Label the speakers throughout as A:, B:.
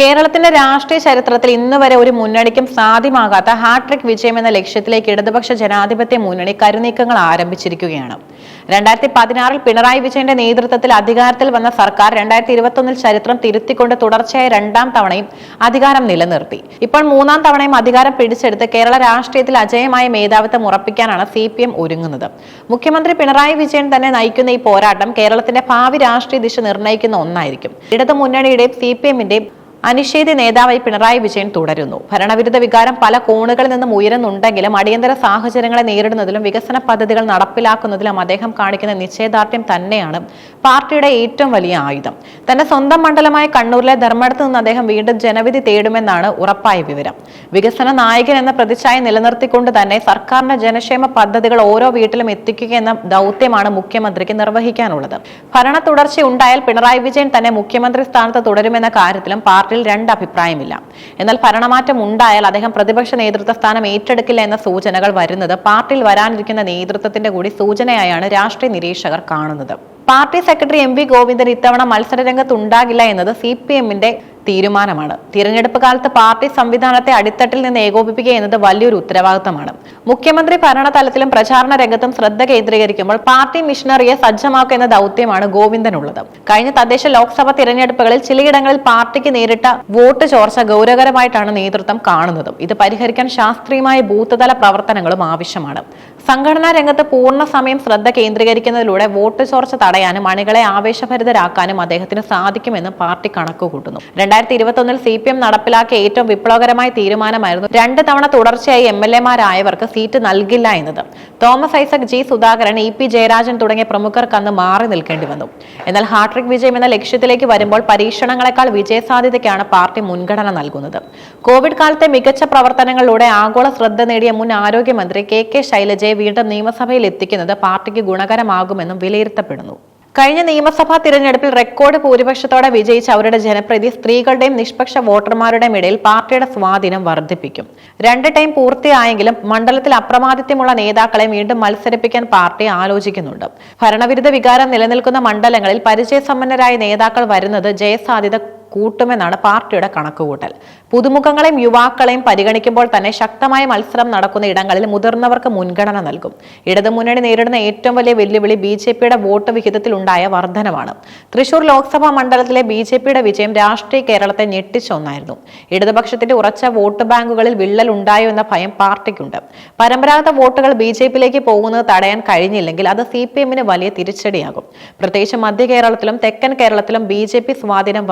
A: കേരളത്തിന്റെ രാഷ്ട്രീയ ചരിത്രത്തിൽ ഇന്ന് വരെ ഒരു മുന്നണിക്കും സാധ്യമാകാത്ത ഹാട്രിക് വിജയം എന്ന ലക്ഷ്യത്തിലേക്ക് ഇടതുപക്ഷ ജനാധിപത്യ മുന്നണി കരുനീക്കങ്ങൾ ആരംഭിച്ചിരിക്കുകയാണ്. രണ്ടായിരത്തി പതിനാറിൽ പിണറായി വിജയന്റെ നേതൃത്വത്തിൽ അധികാരത്തിൽ വന്ന സർക്കാർ രണ്ടായിരത്തി ഇരുപത്തൊന്നിൽ ചരിത്രം തിരുത്തിക്കൊണ്ട് തുടർച്ചയായ രണ്ടാം തവണയും അധികാരം നിലനിർത്തി. ഇപ്പോൾ മൂന്നാം തവണയും അധികാരം പിടിച്ചെടുത്ത് കേരള രാഷ്ട്രീയത്തിൽ അജയമായ മേധാവിത്വം ഉറപ്പിക്കാനാണ് സി പി എം ഒരുങ്ങുന്നത്. മുഖ്യമന്ത്രി പിണറായി വിജയൻ തന്നെ നയിക്കുന്ന ഈ പോരാട്ടം കേരളത്തിന്റെ ഭാവി രാഷ്ട്രീയ ദിശ നിർണയിക്കുന്ന ഒന്നായിരിക്കും. ഇടതു മുന്നണിയുടെയും സി പി എമ്മിന്റെയും അനിഷേധ്യ നേതാവായി പിണറായി വിജയൻ തുടരുന്നു. ഭരണവിരുദ്ധ വികാരം പല കോണുകളിൽ നിന്നും ഉയരുന്നുണ്ടെങ്കിലും അടിയന്തര സാഹചര്യങ്ങളെ നേരിടുന്നതിലും വികസന പദ്ധതികൾ നടപ്പിലാക്കുന്നതിലും അദ്ദേഹം കാണിക്കുന്ന നിശ്ചയദാർഢ്യം തന്നെയാണ് പാർട്ടിയുടെ ഏറ്റവും വലിയ ആയുധം. തന്റെ സ്വന്തം മണ്ഡലമായ കണ്ണൂരിലെ ധർമ്മടത്ത് നിന്ന് അദ്ദേഹം വീണ്ടും ജനവിധി തേടുമെന്നാണ് ഉറപ്പായ വിവരം. വികസന നായകൻ എന്ന പ്രതിച്ഛായ നിലനിർത്തിക്കൊണ്ട് തന്നെ സർക്കാരിന്റെ ജനക്ഷേമ പദ്ധതികൾ ഓരോ വീട്ടിലും എത്തിക്കുക എന്ന ദൗത്യമാണ് മുഖ്യമന്ത്രിക്ക് നിർവഹിക്കാനുള്ളത്. ഭരണ തുടർച്ചയുണ്ടായാൽ പിണറായി വിജയൻ തന്നെ മുഖ്യമന്ത്രി സ്ഥാനത്ത് തുടരുമെന്ന കാര്യത്തിലും രണ്ട് അഭിപ്രായമില്ല എന്നാൽ ഭരണമാറ്റം ഉണ്ടായാൽ അദ്ദേഹം പ്രതിപക്ഷ നേതൃത്വ സ്ഥാനം ഏറ്റെടുക്കില്ല എന്ന സൂചനകൾ വരുന്നത് പാർട്ടിയിൽ വരാനിരിക്കുന്ന നേതൃത്വത്തിന്റെ കൂടി സൂചനയായാണ് രാഷ്ട്രീയ നിരീക്ഷകർ കാണുന്നത്. Party secretary M V Govindan ഇത്തവണ മത്സരരംഗത്ത് ഉണ്ടാകില്ല എന്നത് സി പി എമ്മിന്റെ തീരുമാനമാണ്. തിരഞ്ഞെടുപ്പ് കാലത്ത് പാർട്ടി സംവിധാനത്തെ അടിത്തട്ടിൽ നിന്ന് ഏകോപിപ്പിക്കുക എന്നത് വലിയൊരു ഉത്തരവാദിത്തമാണ്. മുഖ്യമന്ത്രി ഭരണതലത്തിലും പ്രചാരണ രംഗത്തും ശ്രദ്ധ കേന്ദ്രീകരിക്കുമ്പോൾ പാർട്ടി മിഷനറിയെ സജ്ജമാക്കുക എന്ന ദൗത്യമാണ് ഗോവിന്ദനുള്ളത്. കഴിഞ്ഞ തദ്ദേശ ലോക്സഭ തിരഞ്ഞെടുപ്പുകളിൽ ചിലയിടങ്ങളിൽ പാർട്ടിക്ക് നേരിട്ട വോട്ട് ചോർച്ച ഗൗരവകരമായിട്ടാണ് നേതൃത്വം കാണുന്നതും. ഇത് പരിഹരിക്കാൻ ശാസ്ത്രീയമായ ബൂത്തുതല പ്രവർത്തനങ്ങളും ആവശ്യമാണ്. സംഘടനാ രംഗത്ത് പൂർണ സമയം ശ്രദ്ധ കേന്ദ്രീകരിക്കുന്നതിലൂടെ വോട്ട് ചോർച്ച തടയാനും അണികളെ ആവേശഭരിതരാക്കാനും അദ്ദേഹത്തിന് സാധിക്കുമെന്ന് പാർട്ടി കണക്കുകൂട്ടുന്നു. രണ്ടായിരത്തി ഇരുപത്തൊന്നിൽ സി പി എം നടപ്പിലാക്കിയ ഏറ്റവും വിപ്ലവകരമായ തീരുമാനമായിരുന്നു രണ്ട് തവണ തുടർച്ചയായി എം എൽ എമാരായവർക്ക് സീറ്റ് നൽകില്ല എന്നത്. Thomas Isaac G Sudhakaran E P Jayarajan തുടങ്ങിയ പ്രമുഖർക്ക് അന്ന് മാറി നിൽക്കേണ്ടി വന്നു. എന്നാൽ ഹാട്രിക് വിജയം എന്ന ലക്ഷ്യത്തിലേക്ക് വരുമ്പോൾ പരീക്ഷണങ്ങളെക്കാൾ വിജയസാധ്യതയ്ക്കാണ് പാർട്ടി മുൻഗണന നൽകുന്നത്. കോവിഡ് കാലത്തെ മികച്ച പ്രവർത്തനങ്ങളിലൂടെ ആഗോള ശ്രദ്ധ നേടിയ മുൻ ആരോഗ്യമന്ത്രി കെ കെ ശൈലജയെ വീണ്ടും നിയമസഭയിൽ എത്തിക്കുന്നത് പാർട്ടിക്ക് ഗുണകരമാകുമെന്നും വിലയിരുത്തപ്പെടുന്നു. കഴിഞ്ഞ നിയമസഭാ തിരഞ്ഞെടുപ്പിൽ റെക്കോർഡ് ഭൂരിപക്ഷത്തോടെ വിജയിച്ച അവരുടെ ജനപ്രീതി സ്ത്രീകളുടെയും നിഷ്പക്ഷ വോട്ടർമാരുടെയും ഇടയിൽ പാർട്ടിയുടെ സ്വാധീനം വർദ്ധിപ്പിക്കും. രണ്ട് ടൈം പൂർത്തിയായെങ്കിലും മണ്ഡലത്തിൽ അപ്രമാദിത്യമുള്ള നേതാക്കളെ വീണ്ടും മത്സരിപ്പിക്കാൻ പാർട്ടി ആലോചിക്കുന്നുണ്ട്. ഭരണവിരുദ്ധ വികാരം നിലനിൽക്കുന്ന മണ്ഡലങ്ങളിൽ പരിചയസമ്പന്നരായ നേതാക്കൾ വരുന്നത് ജയസാധ്യത കൂട്ടുമെന്നാണ് പാർട്ടിയുടെ കണക്കുകൂട്ടൽ. പുതുമുഖങ്ങളെയും യുവാക്കളെയും പരിഗണിക്കുമ്പോൾ തന്നെ ശക്തമായ മത്സരം നടക്കുന്ന ഇടങ്ങളിൽ മുതിർന്നവർക്ക് മുൻഗണന നൽകും. ഇടതുമുന്നണി നേരിടുന്ന ഏറ്റവും വലിയ വെല്ലുവിളി ബി ജെ പിയുടെ വോട്ട് വിഹിതത്തിലുണ്ടായ വർധനമാണ് തൃശൂർ ലോക്സഭാ മണ്ഡലത്തിലെ ബി ജെ പിയുടെ വിജയം രാഷ്ട്രീയ കേരളത്തെ ഞെട്ടിച്ചൊന്നായിരുന്നു ഇടതുപക്ഷത്തിന്റെ ഉറച്ച വോട്ട് ബാങ്കുകളിൽ വിള്ളൽ ഉണ്ടായോ എന്ന ഭയം പാർട്ടിക്കുണ്ട്. പരമ്പരാഗത വോട്ടുകൾ ബി ജെ പിയിലേക്ക് പോകുന്നത് തടയാൻ കഴിഞ്ഞില്ലെങ്കിൽ അത് സി പി എമ്മിന് വലിയ തിരിച്ചടിയാകും. പ്രത്യേകിച്ച് മധ്യ കേരളത്തിലും തെക്കൻ കേരളത്തിലും ബി ജെ പി സ്വാധീനം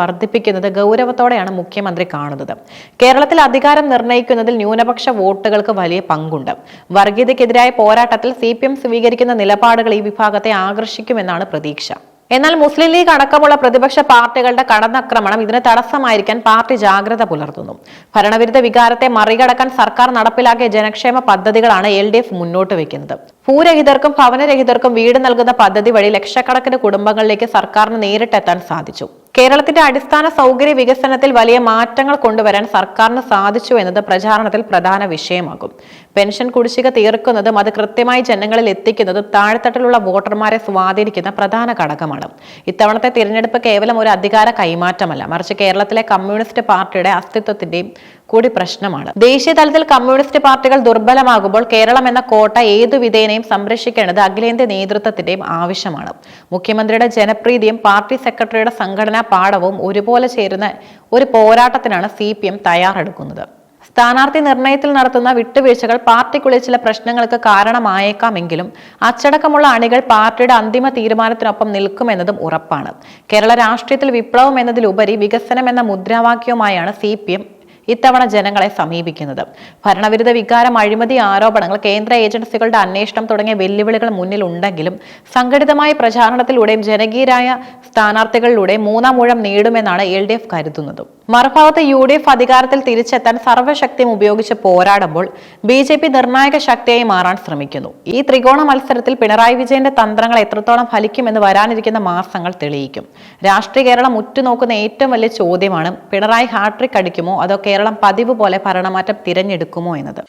A: വർദ്ധിപ്പിക്കുന്നത് ഗൗരവത്തോടെയാണ് മുഖ്യമന്ത്രി കാണുന്നത്. കേരളത്തിൽ അധികാരം നിർണയിക്കുന്നതിൽ ന്യൂനപക്ഷ വോട്ടുകൾക്ക് വലിയ പങ്കുണ്ട്. വർഗീയതയ്ക്കെതിരായ പോരാട്ടത്തിൽ സി പി എം സ്വീകരിക്കുന്ന നിലപാടുകൾ ഈ വിഭാഗത്തെ ആകർഷിക്കുമെന്നാണ് പ്രതീക്ഷ. എന്നാൽ മുസ്ലിം ലീഗ് അടക്കമുള്ള പ്രതിപക്ഷ പാർട്ടികളുടെ കടന്നാക്രമണം ഇതിന് തടസ്സമായിരിക്കാൻ പാർട്ടി ജാഗ്രത പുലർത്തുന്നു. ഭരണവിരുദ്ധ വികാരത്തെ മറികടക്കാൻ സർക്കാർ നടപ്പിലാക്കിയ ജനക്ഷേമ പദ്ധതികളാണ് എൽ മുന്നോട്ട് വെക്കുന്നത് ഭൂരഹിതർക്കും ഭവനരഹിതർക്കും വീട് നൽകുന്ന പദ്ധതി വഴി ലക്ഷക്കണക്കിന് കുടുംബങ്ങളിലേക്ക് സർക്കാരിന് നേരിട്ടെത്താൻ സാധിച്ചു. കേരളത്തിന്റെ അടിസ്ഥാന സൗകര്യ വികസനത്തിൽ വലിയ മാറ്റങ്ങൾ കൊണ്ടുവരാൻ സർക്കാരിന് സാധിച്ചു എന്നത് പ്രചാരണത്തിൽ പ്രധാന വിഷയമാകും. പെൻഷൻ കുടിശ്ശിക തീർക്കുന്നതും അത് കൃത്യമായി ജനങ്ങളിൽ എത്തിക്കുന്നതും താഴെത്തട്ടിലുള്ള വോട്ടർമാരെ സ്വാധീനിക്കുന്ന പ്രധാന ഘടകമാണ്. ഇത്തവണത്തെ തിരഞ്ഞെടുപ്പ് കേവലം ഒരു അധികാര കൈമാറ്റമല്ല. മറിച്ച് കേരളത്തിലെ കമ്മ്യൂണിസ്റ്റ് പാർട്ടിയുടെ അസ്തിത്വത്തിന്റെയും കൂടി പ്രശ്നമാണ്. ദേശീയ തലത്തിൽ കമ്മ്യൂണിസ്റ്റ് പാർട്ടികൾ ദുർബലമാകുമ്പോൾ കേരളം എന്ന കോട്ട ഏതു വിധേനയും സംരക്ഷിക്കേണ്ടത് അഖിലേന്ത്യാ നേതൃത്വത്തിന്റെയും ആവശ്യമാണ്. മുഖ്യമന്ത്രിയുടെ ജനപ്രീതിയും പാർട്ടി സെക്രട്ടറിയുടെ സംഘടനാ പാഠവും ഒരുപോലെ ചേരുന്ന ഒരു പോരാട്ടത്തിനാണ് സി തയ്യാറെടുക്കുന്നത്. സ്ഥാനാർത്ഥി നിർണയത്തിൽ നടത്തുന്ന വിട്ടുവീഴ്ചകൾ പാർട്ടിക്കുള്ളിൽ ചില പ്രശ്നങ്ങൾക്ക് കാരണമായേക്കാമെങ്കിലും അച്ചടക്കമുള്ള അണികൾ പാർട്ടിയുടെ അന്തിമ തീരുമാനത്തിനൊപ്പം നിൽക്കുമെന്നതും ഉറപ്പാണ്. കേരള രാഷ്ട്രീയത്തിൽ വിപ്ലവം എന്നതിലുപരി വികസനം എന്ന മുദ്രാവാക്യവുമായാണ് സി ഇത്തവണ ജനങ്ങളെ സമീപിക്കുന്നത്. ഭരണവിരുദ്ധ വികാരം അഴിമതി ആരോപണങ്ങൾ കേന്ദ്ര ഏജൻസികളുടെ അന്വേഷണം തുടങ്ങിയ വെല്ലുവിളികൾ മുന്നിലുണ്ടെങ്കിലും സംഘടിതമായ പ്രചാരണത്തിലൂടെയും ജനകീയരായ സ്ഥാനാർത്ഥികളിലൂടെ മൂന്നാം ഊഴം നേടുമെന്നാണ് എൽ ഡി എഫ് കരുതുന്നത്. മറുഭാഗത്ത് യു ഡി എഫ് അധികാരത്തിൽ തിരിച്ചെത്താൻ സർവശക്തിയും ഉപയോഗിച്ച് പോരാടുമ്പോൾ ബി ജെ പി നിർണായക ശക്തിയായി മാറാൻ ശ്രമിക്കുന്നു. ഈ ത്രികോണ മത്സരത്തിൽ പിണറായി വിജയന്റെ തന്ത്രങ്ങൾ എത്രത്തോളം ഫലിക്കുമെന്ന് വരാനിരിക്കുന്ന മാസങ്ങൾ തെളിയിക്കും. രാഷ്ട്രീയ കേരളം ഉറ്റുനോക്കുന്ന ഏറ്റവും വലിയ ചോദ്യമാണ് പിണറായി ഹാട്രിക് അടിക്കുമോ? അതോ കേരളം പതിവ് പോലെ ഭരണമാറ്റം തിരഞ്ഞെടുക്കുമോ എന്നത്?